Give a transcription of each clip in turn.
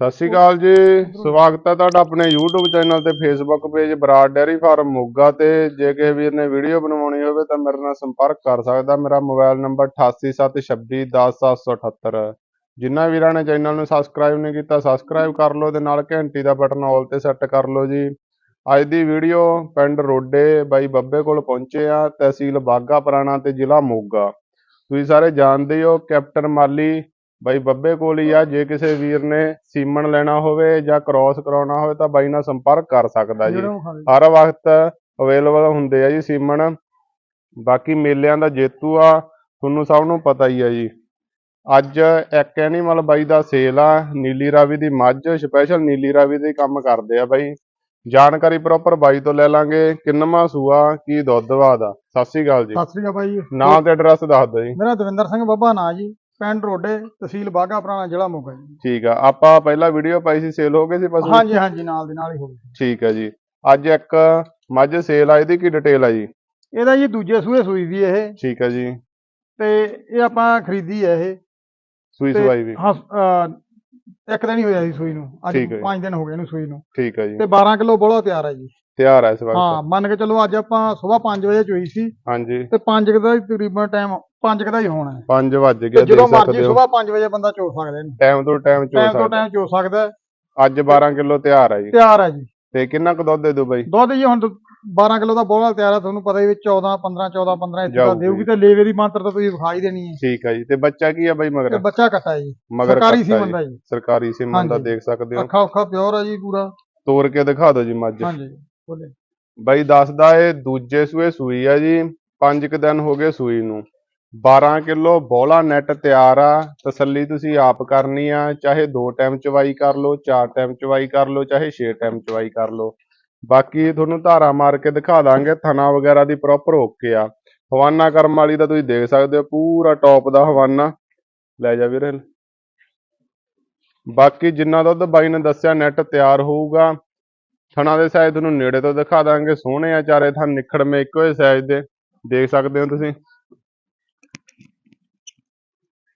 ਸਤਿ ਸ਼੍ਰੀ ਅਕਾਲ ਜੀ। ਸਵਾਗਤ ਹੈ ਤੁਹਾਡਾ ਆਪਣੇ YouTube ਚੈਨਲ ਤੇ Facebook page Brar dairy farm Moga ਤੇ। ਜੇ ਕਿਸੇ ਵੀਰ ਨੇ ਵੀਡੀਓ ਬਣਾਉਣੀ ਹੋਵੇ ਤਾਂ ਮੇਰੇ ਨਾਲ ਸੰਪਰਕ ਕਰ ਸਕਦਾ। ਮੇਰਾ ਮੋਬਾਈਲ ਨੰਬਰ 8876210778 ਜਿਨ੍ਹਾਂ ਵੀਰਾਂ ਨੇ ਚੈਨਲ ਨੂੰ ਸਬਸਕ੍ਰਾਈਬ ਨਹੀਂ ਕੀਤਾ ਸਬਸਕ੍ਰਾਈਬ ਕਰ ਲਓ ਤੇ ਨਾਲ ਘੰਟੀ ਦਾ ਬਟਨ ਆਲ ਤੇ ਸੈੱਟ ਕਰ ਲਓ ਜੀ। ਅੱਜ ਦੀ ਵੀਡੀਓ ਪਿੰਡ ਰੋਡੇ ਬਾਈ ਬੱਬੇ ਕੋਲ ਪਹੁੰਚੇ ਆ, ਤਹਿਸੀਲ ਬਾਗਾ ਪੁਰਾਣਾ ਤੇ ਜ਼ਿਲ੍ਹਾ ਮੋਗਾ। ਤੁਸੀਂ ਸਾਰੇ ਜਾਣਦੇ ਹੋ ਕੈਪਟਨ ਮਾਲੀ ਬਾਈ ਬੱਬੇ ਕੋਲ ਹੀ ਆ ਜੇ ਕਿਸੇ ਵੀਰ ਨੇ ਸੀਮਨ ਲੈਣਾ ਹੋਵੇ ਜਾਂ ਕ੍ਰਾਸ ਕਰਾਉਣਾ ਹੋਵੇ ਤਾਂ ਬਾਈ ਨਾਲ ਸੰਪਰਕ ਕਰ ਸਕਦਾ ਜੀ। ਹਰ ਵਕਤ ਅਵੇਲੇਬਲ ਹੁੰਦੇ ਆ ਜੀ ਸੀਮਨ। ਬਾਕੀ ਮੇਲਿਆਂ ਦਾ ਜੇਤੂ ਆ ਤੁਹਾਨੂੰ ਸਭ ਨੂੰ ਪਤਾ ਹੀ ਆ ਜੀ। ਅੱਜ ਇੱਕ ਐਨੀਮਲ ਬਾਈ ਦਾ ਸੇਲ ਆ ਨੀਲੀ ਰਾਵੀ ਦੀ ਮੱਝ ਸਪੈਸ਼ਲ ਨੀਲੀ ਰਾਵੀ ਦੇ ਕੰਮ ਕਰਦੇ ਆ ਬਾਈ। ਜਾਣਕਾਰੀ ਪ੍ਰੋਪਰ ਬਾਈ ਤੋਂ ਲੈ ਲਾਂਗੇ ਕਿੰਨਵਾਂ ਸੂਆ ਕੀ ਦੁੱਧ ਆ ਸਤਿ ਸ਼੍ਰੀ ਅਕਾਲ ਜੀ। ਸਤਿ ਸ੍ਰੀ ਅਕਾਲ ਬਾਈ ਜੀ। ਨਾਂ ਤੇ ਐਡਰੈਸ ਦੱਸ ਦਿਓ ਜੀ। ਮੇਰਾ ਦਵਿੰਦਰ ਸਿੰਘ ਬੱਬਾ ਨਾਂ ਜੀ। ਪਿੰਡ ਰੋਡੇ ਤਹਿਸੀਲ ਬਾਗਾ ਪੁਰਾਣਾ ਜ਼ਿਲ੍ਹਾ ਮੋਗਾ ਜੀ। ਠੀਕ ਆ ਆਪਾਂ ਪਹਿਲਾਂ ਵੀਡੀਓ ਪਾਈ ਸੀ ਸੇਲ ਹੋ ਗਏ ਸੀ ਪਸ਼ੂ ਹਾਂਜੀ ਹਾਂਜੀ ਨਾਲ ਦੀ ਨਾਲ ਹੀ ਹੋ ਗਈ। ਠੀਕ ਹੈ ਜੀ। ਅੱਜ ਇੱਕ ਮੱਝ ਸੇਲ ਆ ਇਹਦੀ ਕੀ ਡਿਟੇਲ ਆ ਜੀ? ਇਹਦਾ ਜੀ ਦੂਜੇ ਸੂਏ ਸੂਈ ਵੀ ਇਹ। ਠੀਕ ਹੈ ਜੀ। ਤੇ ਇਹ ਆਪਾਂ ਖਰੀਦੀ ਹੈ ਇਹ। ਸੂਈ ਸਵਾਈ ਵੀ। ਹਾਂ ਇੱਕ ਦਿਨ ਹੀ ਹੋਇਆ ਸੀ ਸੂਈ ਨੂੰ। ਅੱਜ ਠੀਕ ਹੈ ਜੀ। 5 ਦਿਨ ਹੋ ਗਏ ਇਹਨੂੰ ਸੂਈ ਨੂੰ। ਠੀਕ ਹੈ ਜੀ। ਤੇ 12 ਕਿਲੋ ਬੋਲਾ ਤਿਆਰ ਹੈ ਜੀ। ਤਿਆਰ ਹੈ ਇਸ ਵਕਤ। ਹਾਂ ਮੰਨ ਕੇ ਚਲੋ ਅੱਜ ਆਪਾਂ ਸਵੇਰ 5 ਵਜੇ ਚੋਈ ਸੀ। ਹਾਂਜੀ। ਤੇ 5 ਦਾ ਤਕਰੀਬਨ ਟਾਈਮ 5 ਦਾ ਹੀ ਹੋਣਾ। ਹੈ 5 ਵੱਜ ਤੇ ਗਿਆ ਜਦੋਂ ਦੇਖ ਮਰਜ਼ੀ ਸਕਦੇ ਹੋ। ਸਵੇਰ 5 ਵਜੇ ਬੰਦਾ ਚੋ ਸਕਦਾ ਇਹਨੂੰ। ਟਾਈਮ ਤੋਂ ਟਾਈਮ ਚੋ ਟਾਈਮ ਤੋਂ ਸਕਦਾ। ਟਾਈਮ ਚੋ ਸਕਦਾ। ਹੈ। ਅੱਜ 12 ਕਿਲੋ ਤਿਆਰ ਹੈ ਜੀ। ਤਿਆਰ ਹੈ ਜੀ। ਤੇ ਕਿੰਨਾ ਕੁ ਦੁੱਧ ਦੇ ਦੋ ਬਾਈ? ਦੁੱਧ ਜੀ ਹੁਣ 12 ਕਿਲੋ ਦਾ ਬੋਲਾ ਤਿਆਰ ਆ ਤੁਹਾਨੂੰ ਪਤਾ ਹੀ ਵੀ 14 15 14 15 ਇੱਥੇ ਤਾਂ ਜਾਊਗੀ। ਦੇਊਗੀ ਤੇ ਲੇਵੇ ਦੀ ਮਾਤਰ ਤਾਂ ਤੁਸੀਂ ਵਿਖਾਈ ਦੇਣੀ ਹੈ। ਠੀਕ ਹੈ ਜੀ। ਤੇ ਬੱਚਾ ਕੀ ਹੈ ਬਾਈ ਤੇ ਮਗਰ ਬੱਚਾ ਕੱਟਾ ਜੀ। ਮਗਰ ਸਰਕਾਰੀ ਕੱਟਾ ਸੀ। ਬੰਦਾ ਜੀ। ਸਰਕਾਰੀ ਸਿਮਨ ਦਾ ਹਾਂਜੀ। ਦੇਖ ਸਕਦੇ ਹੋ। ਅੱਖਾਂ ਉੱਖਾਂ ਪਿਓਰ ਹੈ ਜੀ ਪੂਰਾ। ਤੋੜ ਕੇ ਦਿਖਾ ਦਿਓ ਜੀ ਮੱਝ। ਹਾਂਜੀ ਬੋਲੇ। ਬਾਈ ਦੱਸਦਾ ਇਹ ਦੂਜੇ ਸੂਏ ਸੂਈ ਆ ਜੀ। 5 ਕੁ ਦਿਨ ਹੋ ਗਏ ਸੂਈ ਨੂੰ। 12 ਕਿਲੋ ਬੋਲਾ ਨੈਟ ਤਿਆਰ ਆ, ਤਸੱਲੀ ਤੁਸੀਂ ਆਪ ਕਰਨੀ ਆ, ਚਾਹੇ ਦੋ ਟਾਈਮ ਚਵਾਈ ਕਰ ਲਓ, ਚਾਰ ਟਾਈਮ ਚਵਾਈ ਕਰ ਲਓ, ਚਾਹੇ ਛੇ ਟਾਈਮ ਚਵਾਈ ਕਰ ਲਓ। ਬਾਕੀ ਤੁਹਾਨੂੰ ਧਾਰਾ ਮਾਰ ਕੇ ਦਿਖਾ ਦਾਂਗੇ, ਥਣਾ ਵਗੈਰਾ ਦੀ ਪ੍ਰੋਪਰ ਓਕੇ ਆ। ਹਵਾਨਾ ਕਰਮ ਵਾਲੀ ਦਾ ਤੁਸੀਂ ਦੇਖ ਸਕਦੇ ਹੋ, ਪੂਰਾ ਟੌਪ ਦਾ ਹਵਾਨਾ। ਲੈ ਜਾ ਵੀਰੇ। ਬਾਕੀ ਜਿੰਨਾ ਦੁੱਧ ਬਾਈ ਨੇ ਦੱਸਿਆ ਨੈਟ ਤਿਆਰ ਹੋਊਗਾ। ਥਣਾ ਦੇ ਸਾਈਜ਼ ਤੁਹਾਨੂੰ ਨੇੜੇ ਤੋਂ ਦਿਖਾ ਦਾਂਗੇ, ਸੋਹਣੇ ਆ ਚਾਰੇ ਥਣ ਨਿਖੜਵੇਂ ਇੱਕੋ ਹੀ ਸਾਈਜ਼ ਦੇ। ਦੇਖ ਸਕਦੇ ਹੋ ਤੁਸੀਂ।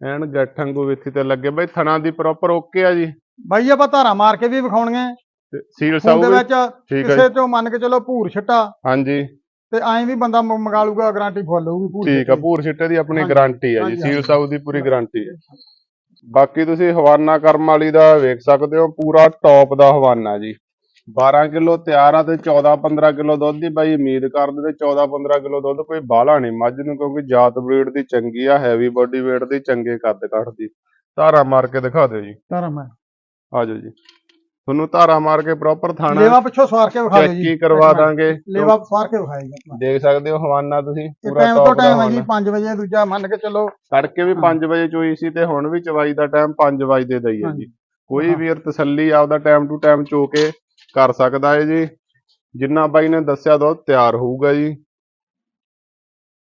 ਐਨ ਗੱਠਾਂ ਕੋ ਵਿੱਥੀ ਤੇ ਲੱਗੇ ਬਈ ਥਣਾ ਦੀ ਪ੍ਰੋਪਰ ਓਕੇ ਆ ਜੀ। ਬਾਈ ਆਪਾਂ ਧਾਰਾ ਮਾਰ ਕੇ ਵੀ ਵਿਖਾਉਣਗੇ ਤੇ ਸੀਲ ਸਾਊ ਦੇ ਵਿੱਚ ਕਿਸੇ। ਤੋਂ ਮੰਨ ਕੇ ਚਲੋ ਭੂਰ ਛੱਟਾ ਹਾਂਜੀ। ਤੇ ਐਂ ਵੀ ਬੰਦਾ ਮੰਗਾ ਲੂਗਾ ਗਾਰੰਟੀ ਫੁੱਲ ਹੋਊਗੀ ਭੂਰ ਠੀਕ ਆ ਭੂਰ ਛਿੱਟੇ ਦੀ ਆਪਣੀ ਗਾਰੰਟੀ ਹੈ ਜੀ। ਸੀਲ। ਸਾਊ ਦੀ ਪੂਰੀ ਗਾਰੰਟੀ ਹੈ ਬਾਕੀ ਤੁਸੀਂ ਹਵਾਨਾ ਕਰਮ ਵਾਲੀ ਦਾ ਵੇਖ ਸਕਦੇ ਹੋ ਪੂਰਾ ਟੌਪ ਦਾ ਹਵਾਨਾ ਜੀ। 12 ਕਿਲੋ ਤਿਆਰ ਆ ਤੇ 14 15 ਕਿਲੋ ਦੁੱਧ ਦੀ ਬਾਈ ਉਮੀਦ ਕਰਦੇ ਤੇ 14 15 ਕਿਲੋ ਦੁੱਧ ਕੋਈ ਬਾਹਲਾ ਨਹੀਂ ਮੱਝ ਨੂੰ ਕਿਉਂਕਿ ਜਾਤ ਬਰੀਡ ਦੀ ਚੰਗੀ ਆ ਹੈਵੀ ਬੋਡੀ weight ਦੀ ਚੰਗੇ ਕੱਦ ਕੱਠ ਦੀ ਧਾਰਾ ਮਾਰ ਕੇ ਦਿਖਾ ਦਿਓ ਜੀ। ਧਾਰਾ ਮਾਰ। ਆ ਜਾਓ ਜੀ। ਤੁਹਾਨੂੰ ਧਾਰਾ ਮਾਰ ਕੇ ਪ੍ਰੋਪਰ ਥਾਣਾ ਲੇਵਾ ਪਿੱਛੋਂ ਸਵਾਰ ਕੇ ਵਿਖਾ ਦਿਓ ਜੀ। ਹੀ ਕਰਵਾ ਦਾਂਗੇ। ਲੇਵਾ ਸਵਾਰ ਕੇ ਵਿਖਾਏਗਾ ਦੇਖ ਸਕਦੇ ਹੋ ਹਵਾਨਾ ਤੁਸੀਂ ਪੂਰਾ ਟਾਈਮ ਤੋਂ ਟਾਈਮ ਹੈ ਜੀ ਹਵਾਨਾ 5 ਵਜੇ ਦੂਜਾ ਮੰਨ ਕੇ ਚਲੋ। ਤੜਕੇ ਵੀ 5 ਵਜੇ ਚੋਈ ਸੀ ਤੇ ਹੁਣ ਵੀ ਚਵਾਈ ਦਾ ਟਾਈਮ 5 ਵਜੇ ਦੇ ਦਈ ਹੈ ਜੀ। ਕੋਈ। ਵੀਰ ਤਸੱਲੀ ਆਪਦਾ ਟਾਈਮ ਟੂ ਟਾਈਮ ਚੋ ਕੇ ਕਰ ਸਕਦਾ ਹੈ ਜੀ। ਜਿੰਨਾ ਬਾਈ ਨੇ ਦੱਸਿਆ ਦੁੱਧ ਤਿਆਰ ਹੋਊਗਾ ਜੀ।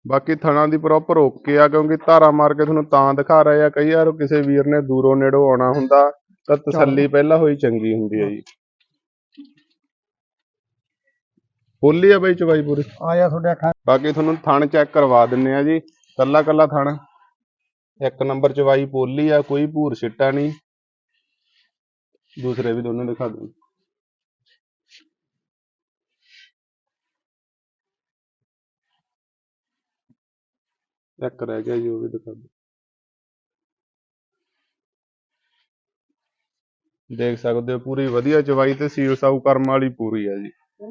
ਬਾਕੀ ਥਣਾ ਦੀ ਪ੍ਰੋਪਰ ਓਕੇ ਆ ਕਿਉਂਕਿ ਧਾਰਾ ਮਾਰ ਕੇ ਤੁਹਾਨੂੰ ਤਾਂ ਦਿਖਾ ਰਹੇ ਆ। ਕਈ ਵਾਰ ਕਿਸੇ ਵੀਰ ਨੇ ਦੂਰੋਂ ਨੇੜੋਂ ਆਉਣਾ ਹੁੰਦਾ ਤਾਂ ਤਸੱਲੀ ਪਹਿਲਾਂ ਹੋਈ ਚੰਗੀ ਹੁੰਦੀ ਹੈ ਜੀ। ਬੋਲੀ ਆ ਬਾਈ ਚਵਾਈ ਪੂਰੀ। ਆਇਆ ਤੁਹਾਡੇ ਅੱਖਾਂ। ਬਾਕੀ ਤੁਹਾਨੂੰ ਥਣ ਚੈੱਕ ਕਰਵਾ ਦਿੰਨੇ ਆ ਜੀ। ਕੱਲਾ ਕੱਲਾ ਥਣ। ਇੱਕ ਨੰਬਰ ਚਵਾਈ ਪੋਲੀ ਆ ਕੋਈ ਭੂਰ ਛਿੱਟਾ ਨਹੀਂ। ਦੂਸਰੇ ਵੀ ਦੋਨੋਂ ਦਿਖਾ ਦੂੰ ਇੱਕ ਰਹਿ ਗਿਆ ਜੀ ਉਹ ਵੀ ਦਿਖਾ ਦੂੰ ਦੇਖ ਸਕਦੇ ਹੋ ਪੂਰੀ ਵਧੀਆ ਚਵਾਈ ਤੇ ਸੀਲ ਸਾਊ ਕਰਮ ਵਾਲੀ ਪੂਰੀ ਆ ਜੀ।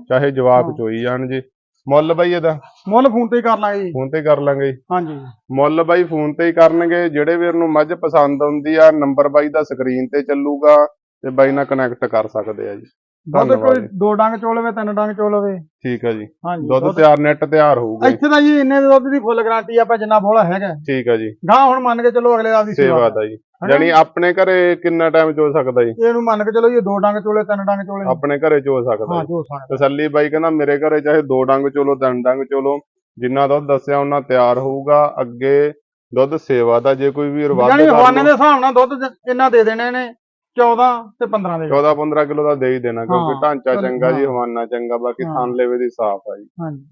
ਚਾਹੇ ਜਵਾਕ ਹਾਂ। ਚੋਈ ਜਾਣ ਜੀ। ਮੁੱਲ ਬਾਈ ਇਹਦਾ? ਮੁੱਲ ਫੋਨ ਤੇ ਹੀ ਕਰ ਲਾਂਗੇ ਜੀ। ਫੋਨ ਤੇ ਕਰ ਲਾਂਗੇ ਜੀ। ਹਾਂਜੀ। ਮੁੱਲ ਬਾਈ ਫੋਨ ਤੇ ਹੀ ਕਰਨਗੇ ਜਿਹੜੇ ਵੀਰ ਨੂੰ ਮੱਝ ਪਸੰਦ ਆਉਂਦੀ ਆ ਨੰਬਰ ਬਾਈ ਦਾ ਸਕਰੀਨ ਤੇ ਚੱਲੂਗਾ। ਤੇ ਬਾਈ ਨਾਲ ਕਨੈਕਟ ਕਰ ਸਕਦੇ ਆ ਜੀ। ਦੁੱਧ ਕੋਈ ਦੋ ਡੰਗ ਚੋ ਲਵੇ ਤਿੰਨ ਡੰਗ ਚੋ ਲਵੇ ਠੀਕ ਆ ਜੀ। ਦੁੱਧ ਤਿਆਰ ਨੈਟ ਤਿਆਰ ਹੋਊਗਾ ਜੀ। ਇੱਥੇ ਤਾਂ ਜੀ ਇੰਨੇ ਦੁੱਧ ਦੀ ਫੁੱਲ ਗਾਰੰਟੀ ਆਪਾਂ ਜਿੰਨਾ ਬੋਲਾ ਹੈਗਾ। ਠੀਕ ਆ ਜੀ। ਗਾਂ ਹੁਣ ਮੰਨ ਕੇ ਚਲੋ ਅਗਲੇ ਦਾ ਦੀ ਸੇਵਾ ਦਾ ਜੀ? ਯਾਨੀ ਆਪਣੇ ਘਰੇ ਕਿੰਨਾ ਟਾਈਮ ਚੋ ਸਕਦਾ ਜੀ? ਇਹਨੂੰ ਮੰਨ ਕੇ ਚਲੋ ਇਹ ਦੋ ਡੰਗ ਚੋਲੇ ਤਿੰਨ ਡੰਗ ਚੋਲੇ। ਆਪਣੇ ਘਰੇ ਚੋ ਸਕਦਾ ਹਾਂ ਜੀ। ਜੋ ਸਕਦਾ ਤਸੱਲੀ ਬਾਈ ਕਹਿੰਦਾ ਮੇਰੇ ਘਰੇ ਚਾਹੇ ਦੋ ਡੰਗ ਚੋਲੋ ਤਿੰਨ ਡੰਗ ਚੋਲੋ ਜਿੰਨਾ ਦੁੱਧ ਦੱਸਿਆ ਉਹਨਾਂ ਤਿਆਰ ਹੋਊਗਾ। ਅੱਗੇ ਦੁੱਧ ਸੇਵਾ ਦਾ ਜੇ ਕੋਈ ਯਾਨੀ ਹਵਾਨੇ ਦੇ ਹਿਸਾਬ ਨਾਲ ਦੁੱਧ ਜ- ਇਹਨਾਂ ਦੇ ਦੇਣੇ ਨੇ? 14 ਤੇ 15 ਦੇ 14 15 ਕਿਲੋ ਦਾ ਦੇ ਹੀ ਦੇਣਾ ਕਿਉਂਕਿ ਢਾਂਚਾ ਚੰਗਾ ਜੀ। ਹਵਾਨਾ ਚੰਗਾ ਬਾਕੀ। ਥਣ ਲੇਵੇ ਦੀ ਸਾਫ਼ ਆ ਜੀ। ਹਾਂਜੀ।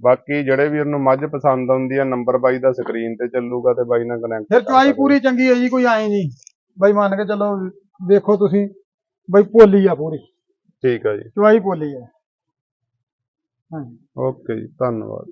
ਬਾਕੀ ਜਿਹੜੇ ਵੀਰ ਨੂੰ ਮੱਝ ਪਸੰਦ ਆਉਂਦੀ ਆ ਨੰਬਰ ਬਾਈ ਦਾ ਸਕਰੀਨ ਤੇ ਚੱਲੂਗਾ ਤੇ ਬਾਈ ਨਾਲ ਕਨੈਕਟ ਫਿਰ ਚੁਆਈ ਪੂਰੀ ਚੰਗੀ ਹੈ ਜੀ ਕੋਈ ਆਏ ਨਹੀਂ। ਬਈ ਮੰਨ ਕੇ ਚਲੋ ਦੇਖੋ ਤੁਸੀਂ ਬਈ ਪੋਲੀ ਆ ਪੂਰੀ। ਠੀਕ ਆ ਜੀ। ਚਵਾਈ ਪੋਲੀ ਆ ਹਾਂਜੀ। ਓਕੇ ਜੀ ਧੰਨਵਾਦ।